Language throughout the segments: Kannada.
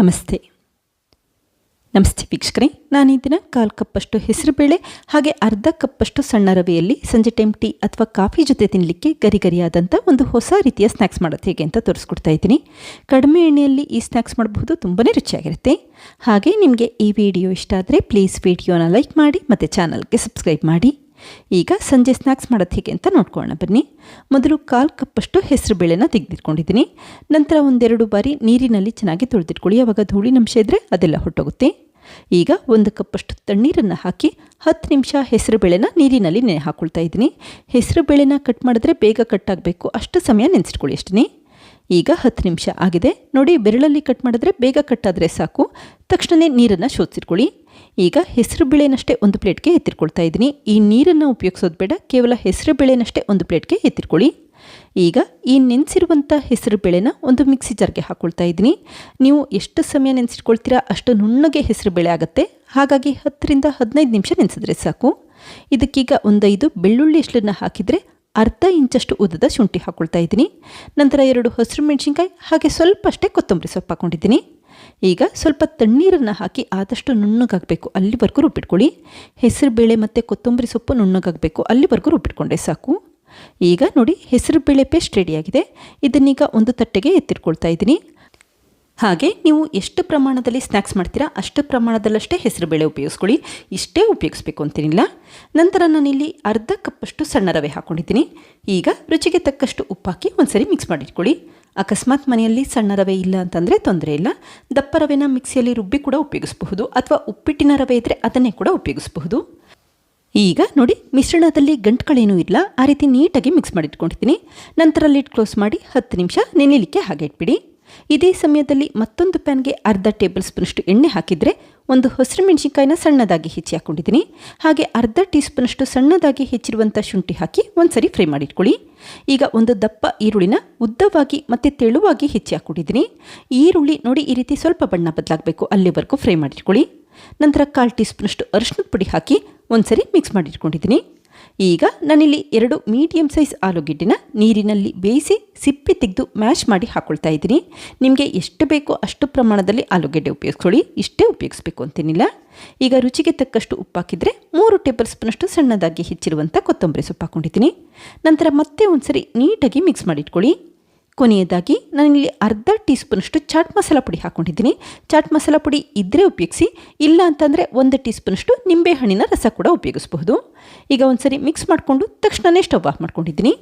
ನಮಸ್ತೆ. ನಮಸ್ತೆ ವೀಕ್ಷಕರೇ, ನಾನು ಈ ದಿನ ಕಾಲು ಕಪ್ಪಷ್ಟು ಹೆಸರುಬೇಳೆ ಹಾಗೆ ಅರ್ಧ ಕಪ್ಪಷ್ಟು ಸಣ್ಣ ರವೆಯಲ್ಲಿ ಸಂಜೆ ಟೈಮ್ ಟೀ ಅಥವಾ ಕಾಫಿ ಜೊತೆ ತಿನ್ನಲಿಕ್ಕೆ ಗರಿ ಗರಿಯಾದಂಥ ಒಂದು ಹೊಸ ರೀತಿಯ ಸ್ನ್ಯಾಕ್ಸ್ ಮಾಡೋದು ಹೇಗೆ ಅಂತ ತೋರಿಸ್ಕೊಡ್ತಾ ಇದ್ದೀನಿ. ಕಡಿಮೆ ಎಣ್ಣೆಯಲ್ಲಿ ಈ ಸ್ನ್ಯಾಕ್ಸ್ ಮಾಡಬಹುದು ತುಂಬಾ ರುಚಿಯಾಗಿರುತ್ತೆ. ಹಾಗೆ ನಿಮಗೆ ಈ ವಿಡಿಯೋ ಇಷ್ಟ ಆದರೆ ಪ್ಲೀಸ್ ವಿಡಿಯೋನ ಲೈಕ್ ಮಾಡಿ, ಮತ್ತು ಚಾನಲ್ಗೆ ಸಬ್ಸ್ಕ್ರೈಬ್ ಮಾಡಿ. ಈಗ ಸಂಜೆ ಸ್ನ್ಯಾಕ್ಸ್ ಮಾಡೋದು ಹೇಗೆ ಅಂತ ನೋಡ್ಕೊಳ್ಳೋಣ. ಬನ್ನಿ. ಮೊದಲು ಕಾಲು ಕಪ್ಪಷ್ಟು ಹೆಸರು ಬೇಳೆನ ತೆಗೆದಿಟ್ಕೊಂಡಿದ್ದೀನಿ. ನಂತರ ಒಂದೆರಡು ಬಾರಿ ನೀರಿನಲ್ಲಿ ಚೆನ್ನಾಗಿ ತೊಳೆದಿಟ್ಕೊಳ್ಳಿ. ಆವಾಗ ಧೂಳಿನಂಶ ಇದ್ದರೆ ಅದೆಲ್ಲ ಹೊಟ್ಟೋಗುತ್ತೆ ಈಗ ಒಂದು ಕಪ್ಪಷ್ಟು ತಣ್ಣೀರನ್ನು ಹಾಕಿ ಹತ್ತು ನಿಮಿಷ ಹೆಸರು ಬೇಳೆನ ನೀರಿನಲ್ಲಿ ನೆನೆ ಹಾಕ್ಕೊಳ್ತಾ ಇದ್ದೀನಿ. ಹೆಸರು ಬೇಳೆನ ಕಟ್ ಮಾಡಿದ್ರೆ ಬೇಗ ಕಟ್ ಆಗಬೇಕು. ಅಷ್ಟು ಸಮಯ ನೆನೆಸಿಟ್ಕೊಳ್ಳಿ ಅಷ್ಟೇ ಈಗ ಹತ್ತು ನಿಮಿಷ ಆಗಿದೆ. ನೋಡಿ, ಬೆರಳಲ್ಲಿ ಕಟ್ ಮಾಡಿದ್ರೆ ಬೇಗ ಕಟ್ಟಾದರೆ ಸಾಕು. ತಕ್ಷಣವೇ ನೀರನ್ನು ಶೋಧಿಸಿಟ್ಕೊಳ್ಳಿ. ಈಗ ಹೆಸರು ಬೇಳೆನಷ್ಟೇ ಒಂದು ಪ್ಲೇಟ್ಗೆ ಎತ್ತಿಟ್ಕೊಳ್ತಾ ಇದ್ದೀನಿ. ಈ ನೀರನ್ನು ಉಪಯೋಗಿಸೋದು ಬೇಡ, ಕೇವಲ ಹೆಸರು ಬೇಳೆನಷ್ಟೇ ಒಂದು ಪ್ಲೇಟ್ಗೆ ಎತ್ತಿಟ್ಕೊಳ್ಳಿ. ಈಗ ಈ ನೆನೆಸಿರುವಂಥ ಹೆಸರು ಬೇಳೆನ ಒಂದು ಮಿಕ್ಸಿ ಜಾರ್ಗೆ ಹಾಕ್ಕೊಳ್ತಾ ಇದ್ದೀನಿ. ನೀವು ಎಷ್ಟು ಸಮಯ ನೆನೆಸಿಟ್ಕೊಳ್ತೀರಾ ಅಷ್ಟು ನುಣ್ಣಗೆ ಹೆಸರು ಬೇಳೆ ಆಗುತ್ತೆ. ಹಾಗಾಗಿ ಹತ್ತರಿಂದ ಹದಿನೈದು ನಿಮಿಷ ನೆನೆಸಿದ್ರೆ ಸಾಕು. ಇದಕ್ಕೀಗ ಒಂದೈದು ಬೆಳ್ಳುಳ್ಳಿ ಎಷ್ಟನ್ನು ಹಾಕಿದರೆ ಅರ್ಧ ಇಂಚಷ್ಟು ಉದ್ದದ ಶುಂಠಿ ಹಾಕ್ಕೊಳ್ತಾ ಇದ್ದೀನಿ. ನಂತರ ಎರಡು ಹಸಿರು ಮೆಣಸಿನ್ಕಾಯಿ, ಹಾಗೆ ಸ್ವಲ್ಪ ಅಷ್ಟೇ ಕೊತ್ತಂಬರಿ ಸೊಪ್ಪು ಹಾಕ್ಕೊಂಡಿದ್ದೀನಿ ಈಗ ಸ್ವಲ್ಪ ತಣ್ಣೀರನ್ನು ಹಾಕಿ ಆದಷ್ಟು ನುಣ್ಣಗಾಗಬೇಕು. ಅಲ್ಲಿವರೆಗೂ ರುಬ್ಬಿಟ್ಕೊಳ್ಳಿ. ಹೆಸರು ಬೇಳೆ ಮತ್ತು ಕೊತ್ತಂಬರಿ ಸೊಪ್ಪು ನುಣ್ಣಗಾಗಬೇಕು. ಅಲ್ಲಿವರೆಗೂ ರುಬ್ಬಿಟ್ಕೊಂಡೆ ಸಾಕು. ಈಗ ನೋಡಿ ಹೆಸರು ಬೇಳೆ ಪೇಸ್ಟ್ ರೆಡಿಯಾಗಿದೆ ಇದನ್ನೀಗ ಒಂದು ತಟ್ಟೆಗೆ ಎತ್ತಿಟ್ಕೊಳ್ತಾ ಇದ್ದೀನಿ. ಹಾಗೆ ನೀವು ಎಷ್ಟು ಪ್ರಮಾಣದಲ್ಲಿ ಸ್ನ್ಯಾಕ್ಸ್ ಮಾಡ್ತೀರಾ ಅಷ್ಟು ಪ್ರಮಾಣದಲ್ಲಷ್ಟೇ ಹೆಸರುಬೇಳೆ ಉಪಯೋಗಿಸ್ಕೊಳ್ಳಿ. ಇಷ್ಟೇ ಉಪಯೋಗಿಸ್ಬೇಕು ಅಂತೇನಿಲ್ಲ. ನಂತರ ನಾನಿಲ್ಲಿ ಅರ್ಧ ಕಪ್ಪಷ್ಟು ಸಣ್ಣ ರವೆ ಹಾಕ್ಕೊಂಡಿದ್ದೀನಿ ಈಗ ರುಚಿಗೆ ತಕ್ಕಷ್ಟು ಉಪ್ಪಾಕಿ ಒಂದು ಒಂದ್ಸರಿ ಮಿಕ್ಸ್ ಮಾಡಿಟ್ಕೊಳ್ಳಿ. ಅಕಸ್ಮಾತ್ ಮನೆಯಲ್ಲಿ ಸಣ್ಣ ರವೆ ಇಲ್ಲ ಅಂತಂದರೆ ತೊಂದರೆ ಇಲ್ಲ. ದಪ್ಪ ರವೆನ ಮಿಕ್ಸಿಯಲ್ಲಿ ರುಬ್ಬಿ ಕೂಡ ಉಪಯೋಗಿಸಬಹುದು ಅಥವಾ ಉಪ್ಪಿಟ್ಟಿನ ರವೆ ಇದ್ದರೆ ಅದನ್ನೇ ಕೂಡ ಉಪಯೋಗಿಸಬಹುದು. ಈಗ ನೋಡಿ, ಮಿಶ್ರಣದಲ್ಲಿ ಗಂಟುಗಳೇನೂ ಇಲ್ಲ. ಆ ರೀತಿ ನೀಟಾಗಿ ಮಿಕ್ಸ್ ಮಾಡಿಟ್ಕೊಂಡಿದ್ದೀನಿ. ನಂತರ ಲಿಡ್ ಕ್ಲೋಸ್ ಮಾಡಿ ಹತ್ತು ನಿಮಿಷ ನೆನೆಯಲಿಕ್ಕೆ ಹಾಗೆ ಇಟ್ಬಿಡಿ. ಇದೇ ಸಮಯದಲ್ಲಿ ಮತ್ತೊಂದು ಪ್ಯಾನ್ಗೆ ಅರ್ಧ ಟೇಬಲ್ ಸ್ಪೂನಷ್ಟು ಎಣ್ಣೆ ಹಾಕಿದರೆ ಒಂದು ಹಸಿರು ಮೆಣಸಿನ್ಕಾಯಿನ ಸಣ್ಣದಾಗಿ ಹೆಚ್ಚಿ ಹಾಕ್ಕೊಂಡಿದ್ದೀನಿ ಹಾಗೆ ಅರ್ಧ ಟೀ ಸ್ಪೂನಷ್ಟು ಸಣ್ಣದಾಗಿ ಹೆಚ್ಚಿರುವಂಥ ಶುಂಠಿ ಹಾಕಿ ಒಂದ್ಸರಿ ಫ್ರೈ ಮಾಡಿಟ್ಕೊಳ್ಳಿ. ಈಗ ಒಂದು ದಪ್ಪ ಈರುಳ್ಳಿನ ಉದ್ದವಾಗಿ ಮತ್ತು ತೆಳುವಾಗಿ ಹೆಚ್ಚಿ ಹಾಕ್ಕೊಂಡಿದ್ದೀನಿ ಈರುಳ್ಳಿ ನೋಡಿ ಈ ರೀತಿ ಸ್ವಲ್ಪ ಬಣ್ಣ ಬದಲಾಗಬೇಕು, ಅಲ್ಲಿವರೆಗೂ ಫ್ರೈ ಮಾಡಿಟ್ಕೊಳ್ಳಿ. ನಂತರ ಕಾಲು ಟೀ ಸ್ಪೂನಷ್ಟು ಅರಿಶಿನದ ಪುಡಿ ಹಾಕಿ ಒಂದ್ಸರಿ ಮಿಕ್ಸ್ ಮಾಡಿಟ್ಕೊಂಡಿದ್ದೀನಿ. ಈಗ ನಾನಿಲ್ಲಿ ಎರಡು ಮೀಡಿಯಂ ಸೈಜ್ ಆಲೂಗೆಡ್ಡೆನ ನೀರಿನಲ್ಲಿ ಬೇಯಿಸಿ ಸಿಪ್ಪೆ ತೆಗೆದು ಮ್ಯಾಶ್ ಮಾಡಿ ಹಾಕ್ಕೊಳ್ತಾ ಇದ್ದೀನಿ. ನಿಮಗೆ ಎಷ್ಟು ಬೇಕೋ ಅಷ್ಟು ಪ್ರಮಾಣದಲ್ಲಿ ಆಲೂಗೆಡ್ಡೆ ಉಪಯೋಗಿಸ್ಕೊಳ್ಳಿ. ಇಷ್ಟೇ ಉಪಯೋಗಿಸ್ಬೇಕು ಅಂತೇನಿಲ್ಲ. ಈಗ ರುಚಿಗೆ ತಕ್ಕಷ್ಟು ಉಪ್ಪು ಹಾಕಿದರೆ ಮೂರು ಟೇಬಲ್ ಸ್ಪೂನಷ್ಟು ಸಣ್ಣದಾಗಿ ಹೆಚ್ಚಿರುವಂಥ ಕೊತ್ತಂಬರಿ ಸೊಪ್ಪು ಹಾಕ್ಕೊಂಡಿದ್ದೀನಿ ನಂತರ ಮತ್ತೆ ಒಂದು ಸರಿ ನೀಟಾಗಿ ಮಿಕ್ಸ್ ಮಾಡಿಟ್ಕೊಳ್ಳಿ. ಕೊನೆಯದಾಗಿ ನಾನಿಲ್ಲಿ ಅರ್ಧ ಟೀ ಸ್ಪೂನಷ್ಟು ಚಾಟ್ ಮಸಾಲ ಪುಡಿ ಹಾಕ್ಕೊಂಡಿದ್ದೀನಿ. ಚಾಟ್ ಮಸಾಲ ಪುಡಿ ಇದ್ದರೆ ಉಪಯೋಗಿಸಿ, ಇಲ್ಲ ಅಂತಂದರೆ ಒಂದು ಟೀ ಸ್ಪೂನಷ್ಟು ನಿಂಬೆಹಣ್ಣಿನ ರಸ ಕೂಡ ಉಪಯೋಗಿಸಬಹುದು. ಈಗ ಒಂದ್ಸರಿ ಮಿಕ್ಸ್ ಮಾಡಿಕೊಂಡು ತಕ್ಷಣವೇ ಸ್ಟವ್ ಆಫ್ ಮಾಡ್ಕೊಂಡಿದ್ದೀನಿ.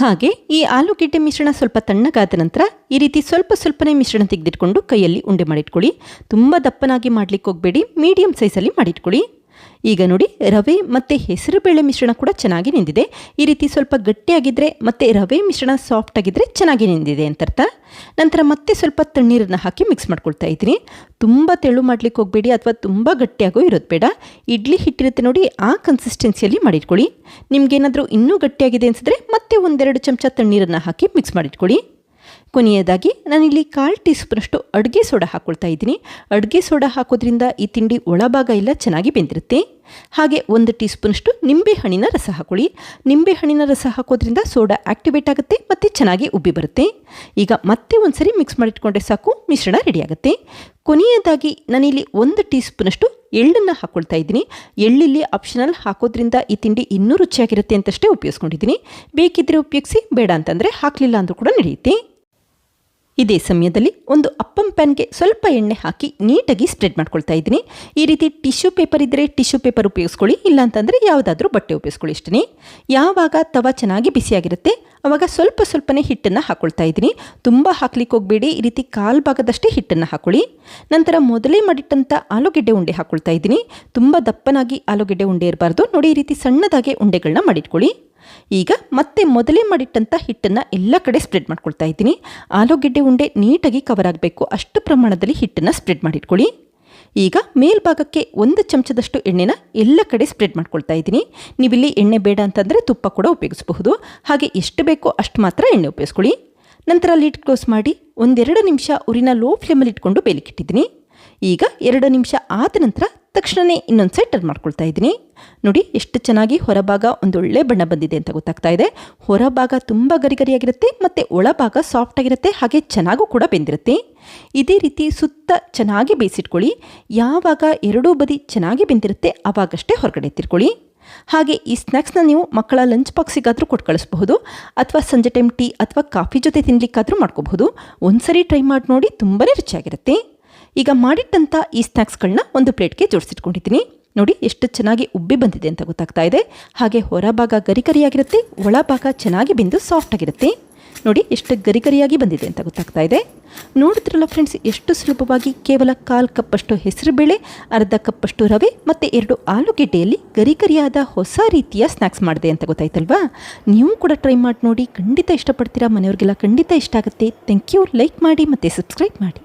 ಹಾಗೆ ಈ ಆಲೂಗೆಡ್ಡೆ ಮಿಶ್ರಣ ಸ್ವಲ್ಪ ತಣ್ಣಗಾದ ನಂತರ ಈ ರೀತಿ ಸ್ವಲ್ಪ ಸ್ವಲ್ಪನೇ ಮಿಶ್ರಣ ತೆಗೆದಿಟ್ಕೊಂಡು ಕೈಯಲ್ಲಿ ಉಂಡೆ ಮಾಡಿಟ್ಕೊಳ್ಳಿ. ತುಂಬ ದಪ್ಪನಾಗಿ ಮಾಡಲಿಕ್ಕೆ ಹೋಗಬೇಡಿ ಮೀಡಿಯಮ್ ಸೈಜಲ್ಲಿ ಮಾಡಿಟ್ಕೊಳ್ಳಿ. ಈಗ ನೋಡಿ, ರವೆ ಮತ್ತು ಹೆಸರುಬೇಳೆ ಮಿಶ್ರಣ ಕೂಡ ಚೆನ್ನಾಗಿ ನಿಂದಿದೆ. ಈ ರೀತಿ ಸ್ವಲ್ಪ ಗಟ್ಟಿಯಾಗಿದ್ದರೆ ಮತ್ತು ರವೆ ಮಿಶ್ರಣ ಸಾಫ್ಟ್ ಆಗಿದ್ದರೆ ಚೆನ್ನಾಗಿ ನಿಂದಿದೆ ಅಂತ ಅರ್ಥ. ನಂತರ ಮತ್ತೆ ಸ್ವಲ್ಪ ತಣ್ಣೀರನ್ನು ಹಾಕಿ ಮಿಕ್ಸ್ ಮಾಡ್ಕೊಳ್ತಾ ಇದ್ದೀನಿ. ತುಂಬ ತೆಳು ಮಾಡಲಿಕ್ಕೆ ಹೋಗಬೇಡಿ ಅಥವಾ ತುಂಬ ಗಟ್ಟಿಯಾಗೋ ಇರೋದು ಬೇಡ. ಇಡ್ಲಿ ಹಿಟ್ಟಿರುತ್ತೆ ನೋಡಿ, ಆ ಕನ್ಸಿಸ್ಟೆನ್ಸಿಯಲ್ಲಿ ಮಾಡಿಟ್ಕೊಳ್ಳಿ. ನಿಮಗೇನಾದರೂ ಇನ್ನೂ ಗಟ್ಟಿಯಾಗಿದೆ ಅನಿಸಿದ್ರೆ ಮತ್ತೆ ಒಂದೆರಡು ಚಮಚ ತಣ್ಣೀರನ್ನು ಹಾಕಿ ಮಿಕ್ಸ್ ಮಾಡಿಟ್ಕೊಳ್ಳಿ. ಕೊನೆಯದಾಗಿ, ನಾನಿಲ್ಲಿ ಕಾಲು ಟೀ ಸ್ಪೂನಷ್ಟು ಅಡುಗೆ ಸೋಡಾ ಹಾಕ್ಕೊಳ್ತಾ ಇದ್ದೀನಿ. ಅಡುಗೆ ಸೋಡಾ ಹಾಕೋದ್ರಿಂದ ಈ ತಿಂಡಿ ಒಳಭಾಗ ಎಲ್ಲ ಚೆನ್ನಾಗಿ ಬೆಂದಿರುತ್ತೆ. ಹಾಗೆ ಒಂದು ಟೀ ಸ್ಪೂನಷ್ಟು ನಿಂಬೆಹಣ್ಣಿನ ರಸ ಹಾಕೊಳ್ಳಿ. ನಿಂಬೆಹಣ್ಣಿನ ರಸ ಹಾಕೋದ್ರಿಂದ ಸೋಡಾ ಆ್ಯಕ್ಟಿವೇಟ್ ಆಗುತ್ತೆ ಮತ್ತು ಚೆನ್ನಾಗಿ ಉಬ್ಬಿ ಬರುತ್ತೆ. ಈಗ ಮತ್ತೆ ಒಂದ್ಸರಿ ಮಿಕ್ಸ್ ಮಾಡಿಟ್ಕೊಂಡ್ರೆ ಸಾಕು, ಮಿಶ್ರಣ ರೆಡಿಯಾಗುತ್ತೆ ಕೊನೆಯದಾಗಿ ನಾನಿಲ್ಲಿ ಒಂದು ಟೀ ಸ್ಪೂನಷ್ಟು ಎಳ್ಳನ್ನು ಹಾಕ್ಕೊಳ್ತಾ ಇದ್ದೀನಿ. ಎಳ್ಳಿಲ್ಲಿ ಆಪ್ಷನಲ್ ಹಾಕೋದ್ರಿಂದ ಈ ತಿಂಡಿ ಇನ್ನೂ ರುಚಿಯಾಗಿರುತ್ತೆ ಅಂತಷ್ಟೇ ಉಪಯೋಗಿಸ್ಕೊಂಡಿದ್ದೀನಿ. ಬೇಕಿದ್ದರೆ ಉಪಯೋಗಿಸಿ, ಬೇಡ ಅಂತಂದರೆ ಹಾಕಲಿಲ್ಲ ಅಂದರೂ ಕೂಡ ನಡೆಯುತ್ತೆ. ಇದೇ ಸಮಯದಲ್ಲಿ ಒಂದು ಅಪ್ಪಂ ಪ್ಯಾನ್ಗೆ ಸ್ವಲ್ಪ ಎಣ್ಣೆ ಹಾಕಿ ನೀಟಾಗಿ ಸ್ಪ್ರೆಡ್ ಮಾಡ್ಕೊಳ್ತಾ ಇದ್ದೀನಿ. ಈ ರೀತಿ ಟಿಶ್ಯೂ ಪೇಪರ್ ಇದ್ದರೆ ಟಿಶ್ಯೂ ಪೇಪರ್ ಉಪಯೋಗಿಸ್ಕೊಳ್ಳಿ ಇಲ್ಲಾಂತಂದರೆ ಯಾವುದಾದ್ರೂ ಬಟ್ಟೆ ಉಪಯೋಗಿಸ್ಕೊಳ್ಳಿ ಇಷ್ಟೇ ಯಾವಾಗ ತವ ಚೆನ್ನಾಗಿ ಬಿಸಿಯಾಗಿರುತ್ತೆ ಆವಾಗ ಸ್ವಲ್ಪ ಸ್ವಲ್ಪನೇ ಹಿಟ್ಟನ್ನು ಹಾಕೊಳ್ತಾ ಇದ್ದೀನಿ. ತುಂಬ ಹಾಕ್ಲಿಕ್ಕೆ ಹೋಗಬೇಡಿ. ಈ ರೀತಿ ಕಾಲು ಭಾಗದಷ್ಟೇ ಹಿಟ್ಟನ್ನು ಹಾಕೊಳ್ಳಿ. ನಂತರ ಮೊದಲೇ ಮಾಡಿಟ್ಟಂಥ ಆಲೂಗೆಡ್ಡೆ ಉಂಡೆ ಹಾಕೊಳ್ತಾ ಇದ್ದೀನಿ. ತುಂಬ ದಪ್ಪನಾಗಿ ಆಲೂಗೆಡ್ಡೆ ಉಂಡೆ ಇರಬಾರ್ದು. ನೋಡಿ, ಈ ರೀತಿ ಸಣ್ಣದಾಗಿ ಉಂಡೆಗಳನ್ನ ಮಾಡಿಟ್ಕೊಳ್ಳಿ. ಈಗ ಮತ್ತೆ ಮೊದಲೇ ಮಾಡಿಟ್ಟಂಥ ಹಿಟ್ಟನ್ನು ಎಲ್ಲ ಕಡೆ ಸ್ಪ್ರೆಡ್ ಮಾಡ್ಕೊಳ್ತಾ ಇದ್ದೀನಿ. ಆಲೂಗೆಡ್ಡೆ ಉಂಡೆ ನೀಟಾಗಿ ಕವರ್ ಆಗಬೇಕು. ಅಷ್ಟು ಪ್ರಮಾಣದಲ್ಲಿ ಹಿಟ್ಟನ್ನು ಸ್ಪ್ರೆಡ್ ಮಾಡಿಟ್ಕೊಳ್ಳಿ. ಈಗ ಮೇಲ್ಭಾಗಕ್ಕೆ ಒಂದು ಚಮಚದಷ್ಟು ಎಣ್ಣೆನ ಎಲ್ಲ ಕಡೆ ಸ್ಪ್ರೆಡ್ ಮಾಡ್ಕೊಳ್ತಾ ಇದ್ದೀನಿ. ನೀವಿಲ್ಲಿ ಎಣ್ಣೆ ಬೇಡ ಅಂತಂದರೆ ತುಪ್ಪ ಕೂಡ ಉಪಯೋಗಿಸಬಹುದು. ಹಾಗೆ ಎಷ್ಟು ಬೇಕೋ ಅಷ್ಟು ಮಾತ್ರ ಎಣ್ಣೆ ಉಪಯೋಗಿಸ್ಕೊಳ್ಳಿ. ನಂತರ ಲಿಡ್ ಕ್ಲೋಸ್ ಮಾಡಿ ಒಂದೆರಡು ನಿಮಿಷ ಉರಿನ ಲೋ ಫ್ಲೇಮಲ್ಲಿ ಇಟ್ಕೊಂಡು ಬೇಲಿಕ್ಕಿಟ್ಟಿದ್ದೀನಿ. ಈಗ ಎರಡು ನಿಮಿಷ ಆದ ನಂತರ ತಕ್ಷಣವೇ ಇನ್ನೊಂದು ಸೈಡ್ ಟರ್ನ್ ಮಾಡ್ಕೊಳ್ತಾ ಇದ್ದೀನಿ. ನೋಡಿ, ಎಷ್ಟು ಚೆನ್ನಾಗಿ ಹೊರಭಾಗ ಒಂದೊಳ್ಳೆ ಬಣ್ಣ ಬಂದಿದೆ ಅಂತ ಗೊತ್ತಾಗ್ತಾ ಇದೆ. ಹೊರಭಾಗ ತುಂಬ ಗರಿಗರಿಯಾಗಿರುತ್ತೆ, ಮತ್ತು ಒಳಭಾಗ ಸಾಫ್ಟ್ ಆಗಿರುತ್ತೆ, ಹಾಗೆ ಚೆನ್ನಾಗೂ ಕೂಡ ಬೆಂದಿರುತ್ತೆ. ಇದೇ ರೀತಿ ಸುತ್ತ ಚೆನ್ನಾಗಿ ಬೇಯಿಸಿಟ್ಕೊಳ್ಳಿ. ಯಾವಾಗ ಎರಡೂ ಬದಿ ಚೆನ್ನಾಗಿ ಬೆಂದಿರುತ್ತೆ ಆವಾಗಷ್ಟೇ ಹೊರಗಡೆ ತಿರ್ಕೊಳ್ಳಿ ಹಾಗೆ ಈ ಸ್ನ್ಯಾಕ್ಸ್ನ ನೀವು ಮಕ್ಕಳ ಲಂಚ್ ಬಾಕ್ಸಿಗಾದರೂ ಕೊಟ್ಟು ಕಳಿಸ್ಬಹುದು, ಅಥವಾ ಸಂಜೆ ಟೈಮ್ ಟೀ ಅಥವಾ ಕಾಫಿ ಜೊತೆ ತಿನ್ನಲಿಕ್ಕಾದರೂ ಮಾಡ್ಕೋಬಹುದು. ಒಂದ್ಸರಿ ಟ್ರೈ ಮಾಡಿ ನೋಡಿ ತುಂಬಾ ರುಚಿಯಾಗಿರುತ್ತೆ. ಈಗ ಮಾಡಿಟ್ಟಂಥ ಈ ಸ್ನ್ಯಾಕ್ಸ್ಗಳನ್ನ ಒಂದು ಪ್ಲೇಟ್ಗೆ ಜೋಡಿಸಿಟ್ಕೊಂಡಿದ್ದೀನಿ. ನೋಡಿ ಎಷ್ಟು ಚೆನ್ನಾಗಿ ಉಬ್ಬಿ ಬಂದಿದೆ ಅಂತ ಗೊತ್ತಾಗ್ತಾ ಇದೆ. ಹಾಗೆ ಹೊರಭಾಗ ಗರಿಗರಿಯಾಗಿರುತ್ತೆ ಒಳಭಾಗ ಚೆನ್ನಾಗಿ ಬೆಂದು ಸಾಫ್ಟ್ ಆಗಿರುತ್ತೆ ನೋಡಿ ಎಷ್ಟು ಗರಿಗರಿಯಾಗಿ ಬಂದಿದೆ ಅಂತ ಗೊತ್ತಾಗ್ತಾ ಇದೆ. ನೋಡಿದ್ರಲ್ಲ ಫ್ರೆಂಡ್ಸ್, ಎಷ್ಟು ಸುಲಭವಾಗಿ ಕೇವಲ ಕಾಲು ಕಪ್ಪಷ್ಟು ಹೆಸರುಬೇಳೆ, ಅರ್ಧ ಕಪ್ಪಷ್ಟು ರವೆ ಮತ್ತು ಎರಡು ಆಲೂಗೆಡ್ಡೆಯಲ್ಲಿ ಗರಿಗರಿಯಾದ ಹೊಸ ರೀತಿಯ ಸ್ನ್ಯಾಕ್ಸ್ ಮಾಡಿದೆ ಅಂತ ಗೊತ್ತಾಯ್ತಲ್ವಾ? ನೀವು ಕೂಡ ಟ್ರೈ ಮಾಡಿ ನೋಡಿ. ಖಂಡಿತ ಇಷ್ಟಪಡ್ತೀರಾ. ಮನೆಯವ್ರಿಗೆಲ್ಲ ಖಂಡಿತ ಇಷ್ಟ ಆಗುತ್ತೆ. Thank you. ಲೈಕ್ ಮಾಡಿ ಮತ್ತು ಸಬ್ಸ್ಕ್ರೈಬ್ ಮಾಡಿ.